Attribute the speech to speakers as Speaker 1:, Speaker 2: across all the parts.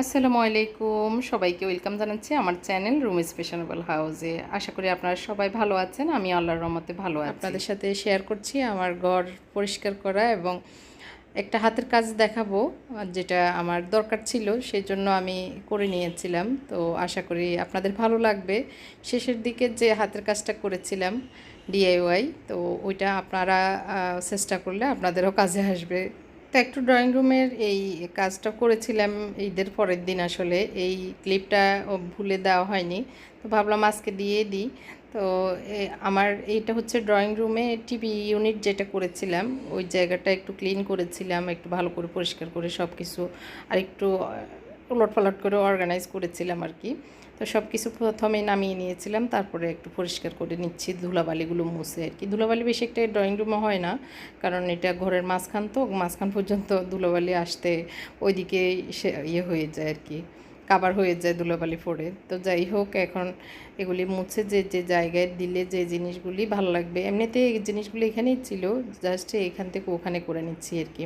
Speaker 1: আসসালামু আলাইকুম। সবাইকে ওয়েলকাম জানাচ্ছি আমার চ্যানেল রুম স্পেশানেবল হাউসে। আশা করি আপনারা সবাই ভালো আছেন, আমি আল্লাহর রহমতে ভালো আছি। আপনাদের সাথে শেয়ার করছি আমার ঘর পরিষ্কার করা এবং একটা হাতের কাজ দেখাবো, যেটা আমার দরকার ছিল সেই জন্য আমি করে নিয়েছিলাম। তো আশা করি আপনাদের ভালো লাগবে। শেষের দিকে যে হাতের কাজটা করেছিলাম ডিআইওয়াই তো ওইটা আপনারা চেষ্টা করলে আপনাদেরও কাজে আসবে। তো একটু ড্রয়িং রুমের এই কাজটা করেছিলাম ঈদের পরের দিন আসলে। এই ক্লিপটা ভুলে দেওয়া হয়নি। তো ভাবলাম আজকে দিয়ে দিই। তো আমার এইটা হচ্ছে ড্রয়িং রুমে টিভি ইউনিট যেটা করেছিলাম, ওই জায়গাটা একটু ক্লিন করেছিলাম, একটু ভালো করে পরিষ্কার করে সব কিছু আর একটু উলট পালট করে অর্গানাইজ করেছিলাম আর কি। তো সব কিছু প্রথমে নামিয়ে নিয়েছিলাম, তারপরে একটু পরিষ্কার করে নিচ্ছি ধুলাবালিগুলো মুছে আর কি। ধুলাবালি বেশি একটা ড্রয়িং রুমে হয় না, কারণ এটা ঘরের মাঝখান তো, মাঝখান পর্যন্ত ধুলাবালি আসতে ওইদিকে সে ইয়ে হয়ে যায় আর কি কাবার হয়ে যায় ধুলাবালি পড়ে তো যাই হোক, এখন এগুলি মুছে যে যে জায়গায় দিলে যে জিনিসগুলি ভালো লাগবে, এমনিতে এই জিনিসগুলি এখানেই ছিল জাস্ট এখান থেকে ওখানে করে নিচ্ছি আর কি।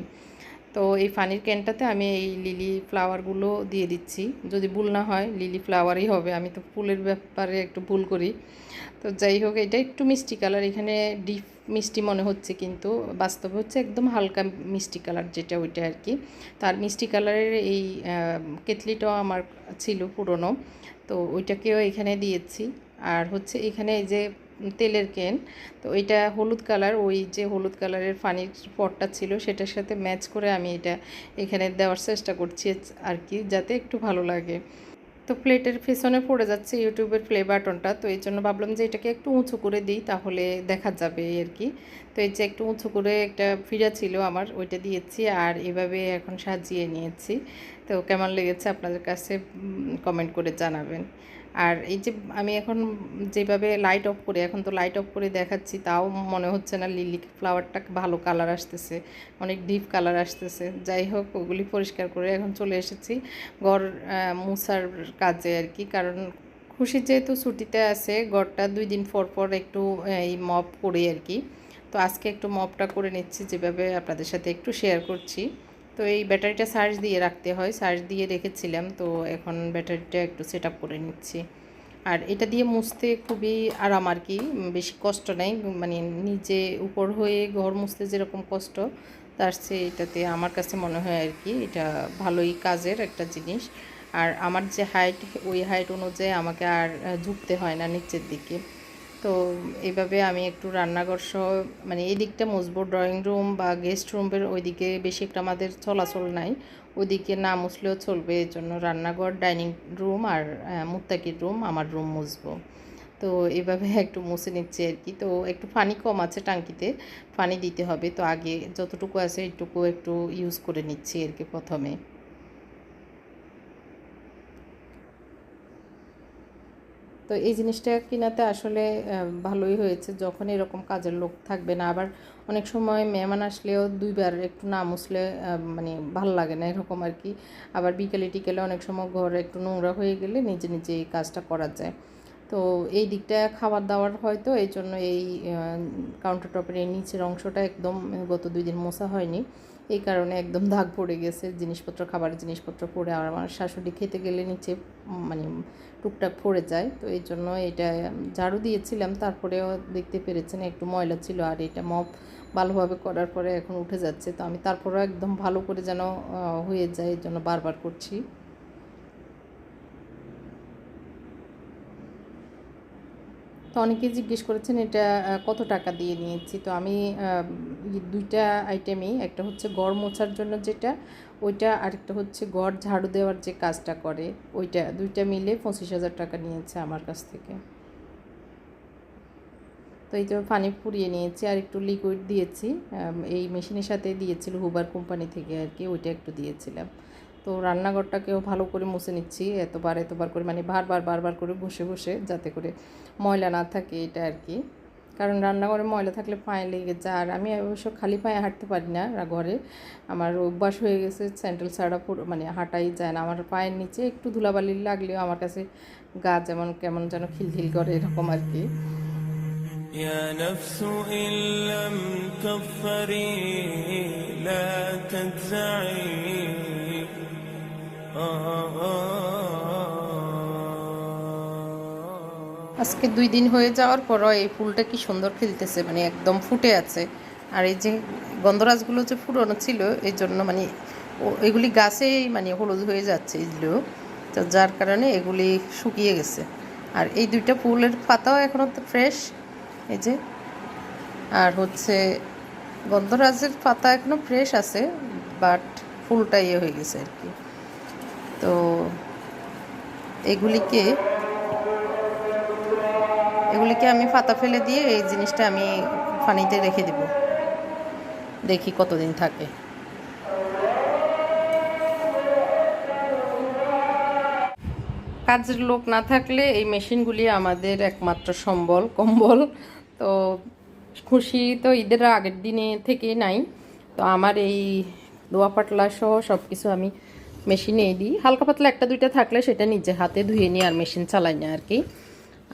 Speaker 1: তো এই পানির ক্যানটাতে আমি এই লিলি ফ্লাওয়ারগুলো দিয়ে দিচ্ছি। যদি ভুল না হয়, লিলি ফ্লাওয়ারই হবে। আমি তো ফুলের ব্যাপারে একটু ভুল করি। তো যাই হোক, এটা একটু মিষ্টি কালার। এখানে ডিপ মিষ্টি মনে হচ্ছে কিন্তু, বাস্তবে হচ্ছে একদম হালকা মিষ্টি কালার যেটা ওইটা আর কি। তার মিষ্টি কালারের এই কেতলিটাও আমার ছিল পুরনো। তো ওইটাকেও এখানে দিয়েছি। আর হচ্ছে এখানে এই যে তেলের ক্যান তো এটা হলুদ কালার ওই যে হলুদ কালারের পানির পটটা ছিল সেটার সাথে ম্যাচ করে আমি এটা এখানে দেওয়ার চেষ্টা করছি আর কি, যাতে একটু ভালো লাগে। তো প্লেটের পেছনে পড়ে যাচ্ছে ইউটিউবের প্লে বাটনটা তো এই জন্য ভাবলাম যে এটাকে একটু উঁচু করে দিই তাহলে দেখা যাবে আর কি। তো এই যে একটু উঁচু করে একটা ফিরা ছিল আমার, ওইটা দিয়েছি আর এভাবে এখন সাজিয়ে নিয়েছি। তো কেমন লেগেছে আপনাদের কাছে কমেন্ট করে জানাবেন। আর এই যে আমি এখন যেভাবে লাইট অফ করে, এখন তো লাইট অফ করে দেখাচ্ছি, তাও মনে হচ্ছে না লিলি ফ্লাওয়ারটা ভালো কালার আসতেছে, অনেক ডিপ কালার আসতেছে। যাই হোক, ওগুলি পরিষ্কার করে এখন চলে এসেছি ঘর মুছার কাজে আর কি। কারণ খুশি যেহেতু ছুটিতে আছে, ঘরটা দুই দিন পর পর একটু এই মপ করি আর কি। তো আজকে একটু মপটা করে নিচ্ছি, যেভাবে আপনাদের সাথে একটু শেয়ার করছি। তো এই ব্যাটারিটা চার্জ দিয়ে রাখতে হয়। চার্জ দিয়ে রেখেছিলাম, তো এখন ব্যাটারিটা একটু সেট করে নিচ্ছি। আর এটা দিয়ে মুছতে খুবই আরাম আর কি বেশি কষ্ট নেই মানে নিচে উপর হয়ে ঘর মুছতে যেরকম কষ্ট, তার চেয়ে এটাতে আমার কাছে মনে হয় আর কি, এটা ভালোই কাজের একটা জিনিস। আর আমার যে হাইট ওই হাইট অনুযায়ী আমাকে আর ঝুঁকতে হয় না নিচের দিকে। তো এইভাবে আমি একটু রান্নাঘর সহ মানে এই দিকটা মুছবো। ড্রয়িং রুম বা গেস্ট রুমের ওইদিকে বেশি একটা আমাদের চলাচল নাই। ওইদিকে না মুছলেও চলবে এর জন্য রান্নাঘর ডাইনিং রুম আর মুত্তাকির রুম আমার রুম মুছবো। তো এভাবে একটু মুছে নিচ্ছি আর কি। তো একটু পানি কম আছে টাঙ্কিতে, পানি দিতে হবে। তো আগে যতটুকু আছে এইটুকু একটু ইউজ করে নিচ্ছি আর কি প্রথমে। তো এই জিনিসটা কিনাতে আসলে ভালোই হয়েছে। যখন এরকম কাজের লোক থাকবে না, আবার অনেক সময় মেহমান আসলেও দুইবার একটু না মুছলে মানে ভালো লাগে না এরকম আর কি আবার বিকেলে টিকেলে অনেক সময় ঘর একটু নোংরা হয়ে গেলে নিজে নিজে এই কাজটা করা যায়। তো এই দিকটা খাবার দাবার হয়তো, এই জন্য এই কাউন্টার টপের এই নিচের অংশটা একদম গত দুই দিন মোছা হয়নি। এই কারণে একদম দাগ পড়ে গেছে। জিনিসপত্র, খাবারের জিনিসপত্র পড়ে, আর আমার শাশুড়ি খেতে গেলে নিচে মানে টুকটাক পড়ে যায়, তো এই জন্য এটা ঝাড়ু দিয়েছিলাম, তারপরেও দেখতে পেরেছেন একটু ময়লা ছিল আর এটা মপ ভালোভাবে করার পরে এখন উঠে যাচ্ছে, তো আমি তারপরেও একদম ভালো করে যেন হয়ে যায়, এই জন্য বারবার করছি। তো অনেকেই জিজ্ঞেস করেছেন এটা কত টাকা দিয়ে নিয়েছি, তো আমি দুইটা আইটেমই একটা হচ্ছে গড় মোছার জন্য যেটা ওইটা আরেকটা হচ্ছে গড় ঝাড়ু দেওয়ার যে কাজটা করে, ওইটা দুইটা মিলে পঁচিশ হাজার টাকা নিয়েছে আমার কাছ থেকে। তো এই তো পানি পুড়িয়ে নিয়েছি, আর একটু লিকুইড দিয়েছি এই মেশিনের সাথে দিয়েছিল হুবার কোম্পানি থেকে আর কি, ওইটা একটু দিয়েছিলাম। তো রান্নাঘরটাকেও ভালো করে মুছে নিচ্ছি, এতবার এতবার করে মানে বারবার বারবার করে ঘষে ঘষে, যাতে করে ময়লা না থাকে এটা আর কি। কারণ রান্নাঘরে ময়লা থাকলে পায়ে লেগে যায় আর আমি অবশ্য খালি পায়ে হাঁটতে পারি না রা- ঘরে আমার অভ্যাস হয়ে গেছে স্যান্ডেল ছাড়া পুরো মানে হাঁটাই যায় না আমার পায়ের নিচে একটু ধুলাবালি লাগলেও আমার কাছে গা যেমন কেমন যেন খিলখিল করে এরকম আর কি
Speaker 2: يا نفس إن لم تظفري لا تجزعي
Speaker 1: আজকে দুই দিন হয়ে যাওয়ার পরও এই ফুলটা কি সুন্দর খেলতেছে মানে একদম ফুটে আছে। আর এই যে গন্ধরাজগুলো যে ফুটানো ছিল, এই জন্য মানে এগুলি গাছেই মানে হলুদ হয়ে যাচ্ছে এগুলো তো যার কারণে এগুলি শুকিয়ে গেছে। আর এই দুইটা ফুলের পাতাও এখনও তো ফ্রেশ এই যে। আর হচ্ছে গন্ধরাজের পাতা এখনও ফ্রেশ আছে বাট ফুলটা ইয়ে হয়ে গেছে আর কি। তো এগুলিকে এগুলিকে আমি পাতা ফেলে দিয়ে এই জিনিসটা আমি পানিতে রেখে দেব। দেখি কতদিন থাকে। কাজের লোক না থাকলে এই মেশিনগুলি আমাদের একমাত্র সম্বল, কম্বল। তো খুশি তো ঈদের আগের দিনে থেকে নাই। তো আমার এই দোয়া পাটলা সহ সব কিছু আমি মেশিনে দিই। হালকা পাতলা একটা দুইটা থাকলে সেটা নিজে হাতে ধুয়ে নিই আর মেশিন চালাই না আর কি।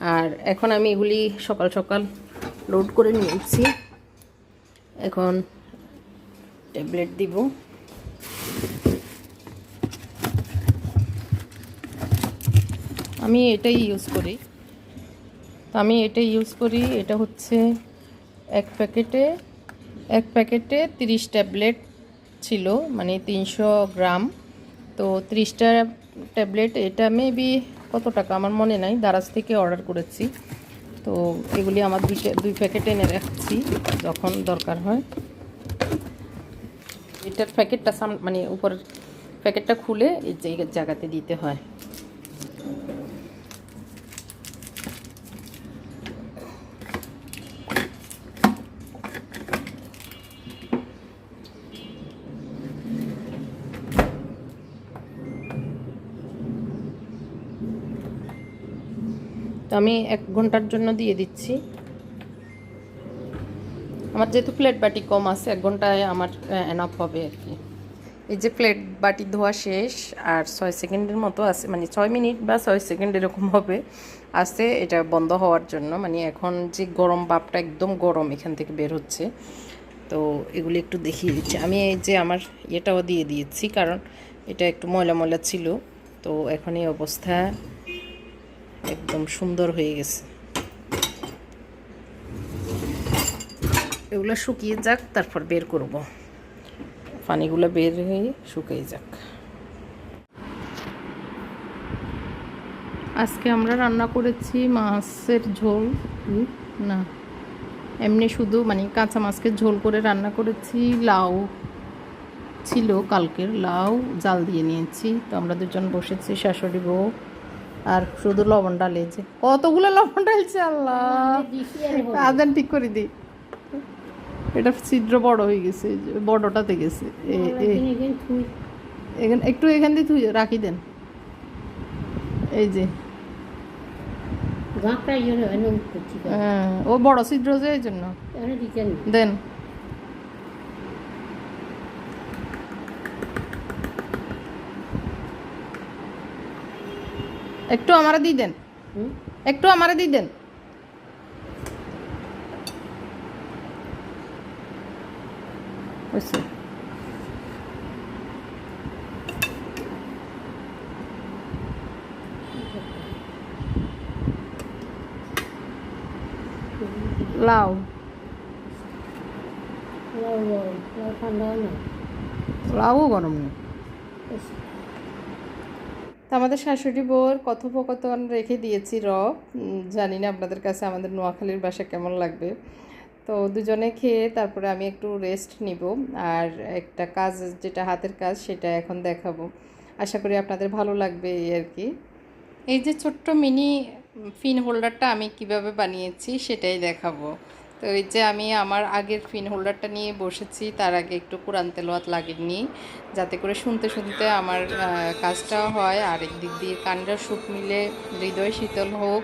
Speaker 1: আর এখন আমি এগুলি সকাল সকাল লোড করে নিয়েছি এখন ট্যাবলেট দিব। আমি এটাই ইউজ করি। আমি এটাই ইউজ করি, এটা হচ্ছে এক প্যাকেটে এক প্যাকেটে তিরিশ ট্যাবলেট ছিল মানে তিনশো গ্রাম। তো তিরিশটা ট্যাবলেট এটা মেবি কত টাকা? আমার মনে নাই, দারাজ থেকে অর্ডার করেছি। তো এগুলি আমার দুইটা দুই প্যাকেট এনে রাখছি, যখন দরকার হয়। এটার প্যাকেটটা সাম মানে উপর প্যাকেটটা খুলে এই জায়গাতে দিতে হয়। তো আমি এক ঘণ্টার জন্য দিয়ে দিচ্ছি। আমার যেহেতু প্লেট বাটি কম আছে, এক ঘন্টায় আমার এনাফ হবে আর কি। এই যে প্লেট বাটি ধোয়া শেষ, আর ছয় সেকেন্ডের মতো আছে মানে ছয় মিনিট বা ছয় সেকেন্ড এরকম হবে, আছে, এটা বন্ধ হওয়ার জন্য। মানে এখন যে গরম বাপটা একদম গরম এখান থেকে বের হচ্ছে। তো এগুলি একটু দেখিয়ে দিচ্ছি। আমি এই যে আমার ইয়েটাও দিয়ে দিয়েছি, কারণ এটা একটু ময়লা ময়লা ছিল। তো এখন এই অবস্থা একদম সুন্দর হয়ে গেছে। এগুলো শুকিয়ে যাক, তারপর বের করব। পানিগুলো বের হয়ে শুকিয়ে যাক। আজকে আমরা রান্না করেছি মাছের ঝোল। না। এমনি শুধু মানে কাঁচা মাছকে ঝোল করে রান্না করেছি। লাউ ছিল কালকের, লাউ, জাল দিয়ে নিয়েছি। তো আমরা দুজন বসেছি, শাশুড়ি বউ। আর শুধু লবণ ডালিয়েছে। কতগুলো লবণ ডালছে আল্লাহ? আদান ঠিক করে দিই। এটা ছিদ্র বড় হয়ে গেছে বড়টাতে গেছে। এখানে একটু এখান দিয়ে থুই রাখি দেন। এই যে। হ্যাঁ, ও বড় ছিদ্র যে এই জন্য। দেন। একটু আমারে দিয়ে দেন। একটু আমারে দিয়ে দেন। হয়েছে। লাউ। লাউও গরম নেই। তো আমাদের শাশুড়ি বউর কথোপকথন রেখে দিয়েছি র। জানি না আপনাদের কাছে আমাদের নোয়াখালীর বাসা কেমন লাগবে। তো দুজনে খেয়ে তারপরে আমি একটু রেস্ট নিব আর একটা কাজ, যেটা হাতের কাজ সেটা এখন দেখাবো। আশা করি আপনাদের ভালো লাগবে এই আর কি। এই যে ছোট্ট মিনি ফিন হোল্ডারটা আমি কীভাবে বানিয়েছি সেটাই দেখাবো। তো এই যে আমি আমার আগের ফিন হোল্ডারটা নিয়ে বসেছি, তার আগে একটু কোরআন তেলোয়াত লাগিয়ে যাতে করে শুনতে শুনতে আমার কাজটা কাজটাও হয়। আর একদিক দিয়ে কানটা সুখ মিলে হৃদয় শীতল হোক।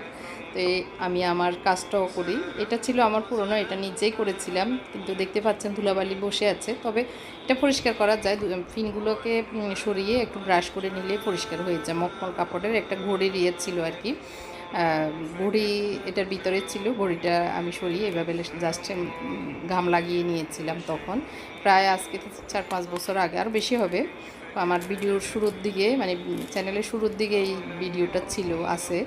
Speaker 1: তো আমি আমার কাজটাও করি। এটা ছিল আমার পুরনো, এটা নিজেই করেছিলাম, কিন্তু দেখতে পাচ্ছেন ধুলাবালি বসে আছে। তবে এটা পরিষ্কার করা যায় ফিনগুলোকে সরিয়ে একটু ব্রাশ করে নিলে পরিষ্কার হয়ে যায়। মকমল কাপড়ের একটা ঘড়ির ইয়ে ছিল আর কি। ঘড়ি এটার ভিতরে ছিল, ঘড়িটা আমি সরিয়ে এভাবে জাস্ট ঘাম লাগিয়ে নিয়েছিলাম তখন। প্রায় আজকে চার পাঁচ বছর আগে, আর বেশি হবে। আমার ভিডিওর শুরুর দিকে মানে চ্যানেলের শুরুর দিকে এই ভিডিওটা ছিল, আছে।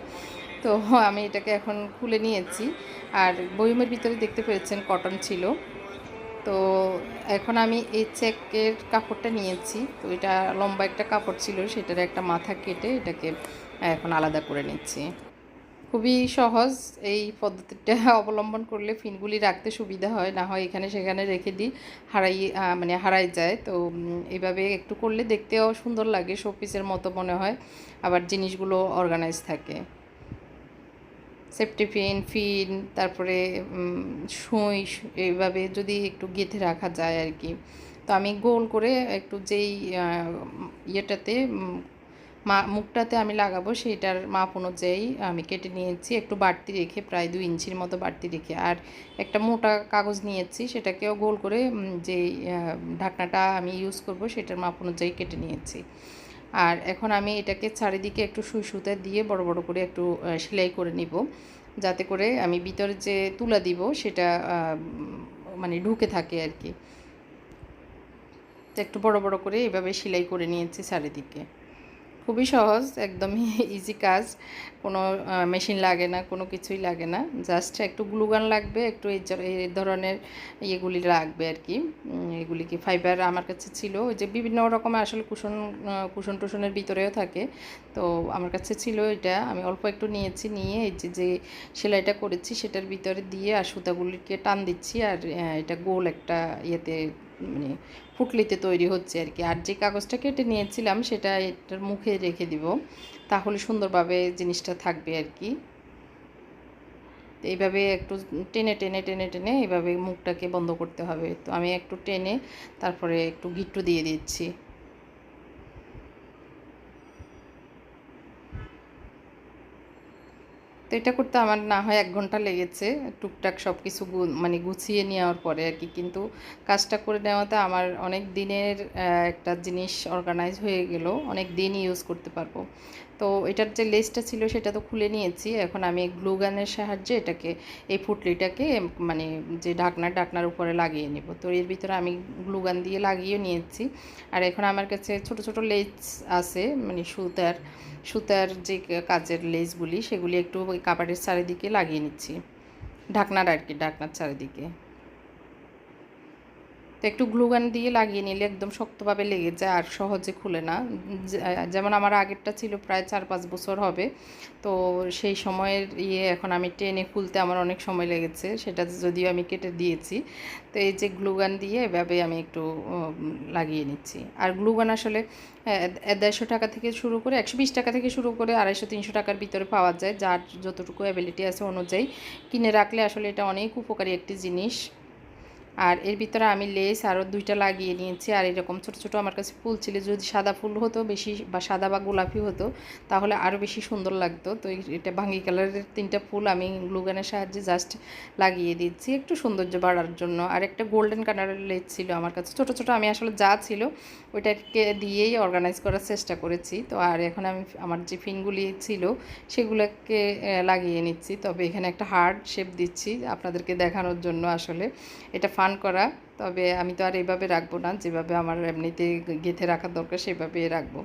Speaker 1: তো আমি এটাকে এখন খুলে নিয়েছি। আর বইমের ভিতরে দেখতে পেয়েছেন কটন ছিল। তো এখন আমি এই চেকের কাপড়টা নিয়েছি। তো এটা লম্বা একটা কাপড় ছিল, সেটার একটা মাথা কেটে এটাকে এখন আলাদা করে নিচ্ছি। খুবই সহজ এই পদ্ধতিটা অবলম্বন করলে ফিনগুলি রাখতে সুবিধা হয়, না হয় এখানে সেখানে রেখে দিই, হারাই মানে হারাই যায়। তো এইভাবে একটু করলে দেখতেও সুন্দর লাগে, শোপিসের মতো মনে হয়। আবার জিনিসগুলো অর্গানাইজ থাকে। সেফটি পিন ফিন তারপরে সুঁই এইভাবে যদি একটু গেঁথে রাখা যায় আর কি। তো আমি গোল করে একটু যেই ইয়েটাতে মা, মুখটাতে আমি লাগাবো সেইটার মাপ অনুযায়ী আমি কেটে নিয়েছি। একটু বাড়তি রেখে, প্রায় দুই ইঞ্চির মতো বাড়তি রেখে। আর একটা মোটা কাগজ নিয়েছি, সেটাকেও গোল করে যে ঢাকনাটা আমি ইউজ করব, সেটার মাপ অনুযায়ী কেটে নিয়েছি। আর এখন আমি এটাকে চারিদিকে একটু সুই সুতা দিয়ে বড় বড় করে একটু সেলাই করে নিব। যাতে করে আমি ভিতরে যে তুলা দিব সেটা মানে ঢুকে থাকে আর কি। একটু বড় বড় করে এভাবে সেলাই করে নিয়েছি চারিদিকে। খুবই সহজ, একদমই ইজি কাজ। কোনো মেশিন লাগে না, কোনো কিছুই লাগে না। জাস্ট একটু গ্লুগান লাগবে, একটু এই ধরনের ইয়েগুলি লাগবে আর কি। এগুলি কি ফাইবার আমার কাছে ছিল। ওই যে বিভিন্ন রকমের আসলে কুশন কুশন টুশনের ভিতরেও থাকে। তো আমার কাছে ছিল এটা। আমি অল্প একটু নিয়েছি, নিয়ে এই যে যে সেলাইটা করেছি, সেটার ভিতরে দিয়ে আর সুতাগুলিকে টান দিচ্ছি। আর এটা গোল একটা ইয়েতে মানে ফুটলিতে তৈরি হচ্ছে আর কি। আর যে কাগজটা কেটে নিয়েছিলাম সেটা এটার মুখে রেখে দিব, তাহলে সুন্দরভাবে জিনিসটা থাকবে আর কি। এইভাবে একটু টেনে টেনে টেনে টেনে এইভাবে মুখটাকে বন্ধ করতে হবে। তো আমি একটু টেনে তারপরে একটু গিট্টু দিয়ে দিচ্ছি। তো এটা করতে আমার না হয় এক ঘণ্টা লেগেছে। টুকটাক সব কিছু মানে গুছিয়ে নেওয়ার পরে আর কি। কিন্তু কাজটা করে নেওয়াতে আমার অনেক দিনের একটা জিনিস অর্গানাইজ হয়ে গেল। অনেক দিন ইউজ করতে পারব। তো এটার যে লেসটা ছিল সেটা তো খুলে নিয়েছি। এখন আমি গ্লু গানের সাহায্যে এটাকে, এই ফুটলিটাকে মানে যে ঢাকনা, ঢাকনার উপরে লাগিয়ে নেব। তো এর ভিতরে আমি গ্লু গান দিয়ে লাগিয়ে নিয়েছি। আর এখন আমার কাছে ছোট ছোট লেস আছে মানে সুতার। সুতার যে কাজের লেসগুলি সেগুলি একটু ওই কাপড়ের চারিদিকে লাগিয়ে নিচ্ছি। ঢাকনার আর কি, ঢাকনার চারিদিকে। তো একটু গ্লুগান দিয়ে লাগিয়ে নিলে একদম শক্তভাবে লেগে যায় আর সহজে খুলে না। যেমন আমার আগেরটা ছিল প্রায় চার পাঁচ বছর হবে, তো সেই সময়ের ইয়ে এখন আমি টেনে খুলতে আমার অনেক সময় লেগেছে, সেটা যদিও আমি কেটে দিয়েছি। তো এই যে গ্লুগান দিয়ে এভাবে আমি একটু লাগিয়ে নিচ্ছি। আর গ্লুগান আসলে দেড়শো টাকা থেকে শুরু করে, একশো বিশ টাকা থেকে শুরু করে আড়াইশো, তিনশো টাকার ভিতরে পাওয়া যায়। যার যতটুকু অ্যাবিলিটি আছে অনুযায়ী কিনে রাখলে আসলে এটা অনেক উপকারী একটি জিনিস। আর এর ভিতরে আমি লেস আরও দুইটা লাগিয়ে নিয়েছি। আর এরকম ছোট ছোট আমার কাছে ফুল ছিল। যদি সাদা ফুল হতো বেশি, বা সাদা বা গোলাপি হতো, তাহলে আরও বেশি সুন্দর লাগতো। তো এটা ভাঙ্গি কালারের তিনটা ফুল আমি গ্লুগানের সাহায্যে জাস্ট লাগিয়ে দিচ্ছি একটু সৌন্দর্য বাড়ার জন্য। আর একটা গোল্ডেন কালারের লেস ছিল আমার কাছে। ছোট ছোট আমি আসলে যা ছিল ওইটাকে দিয়েই অর্গানাইজ করার চেষ্টা করেছি। তো আর এখন আমি আমার যে ফিনগুলি ছিল সেগুলোকে লাগিয়ে নিচ্ছি। তবে এখানে একটা হার্ড শেপ দিচ্ছি আপনাদেরকে দেখানোর জন্য আসলে। এটা ফান করা। তবে আমি তো আর এইভাবে রাখব না, যেভাবে আমার এমনিতে গেঁথে রাখার দরকার সেভাবে রাখব।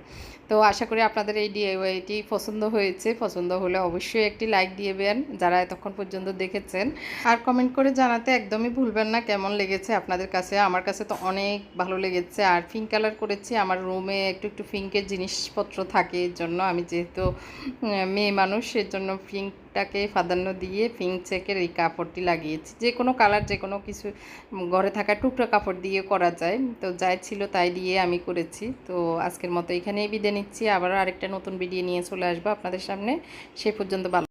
Speaker 1: তো আশা করি আপনাদের এই ডিআইওয়াইটি পছন্দ হয়েছে, পছন্দ হলে অবশ্যই একটি লাইক দিয়েবেন যারা এতক্ষণ পর্যন্ত দেখেছেন। আর কমেন্ট করে জানাতে একদমই ভুলবেন না, কেমন লেগেছে আপনাদের কাছে? আমার কাছে তো অনেক ভালো লেগেছে, আর পিঙ্ক কালার করেছি, আমার রুমে একটু একটু পিঙ্কের জিনিসপত্র থাকে, এর জন্য আমি যেহেতু মেয়ে মানুষ, এর জন্য পিঙ্কটাকে প্রাধান্য দিয়ে পিঙ্ক চেকের এই কাপড়টি লাগিয়েছি। যে কোনো কালার যে কোনো কিছু ঘরে থাকা টুকরো কাপড় দিয়ে করা যায়। তো যাই ছিল তাই দিয়ে আমি করেছি। তো আজকের মতো এখানেই বিদায় নিচ্ছি। আবার আরেকটা নতুন ভিডিও নিয়ে চলে আসব আপনাদের সামনে। সে পর্যন্ত ভালো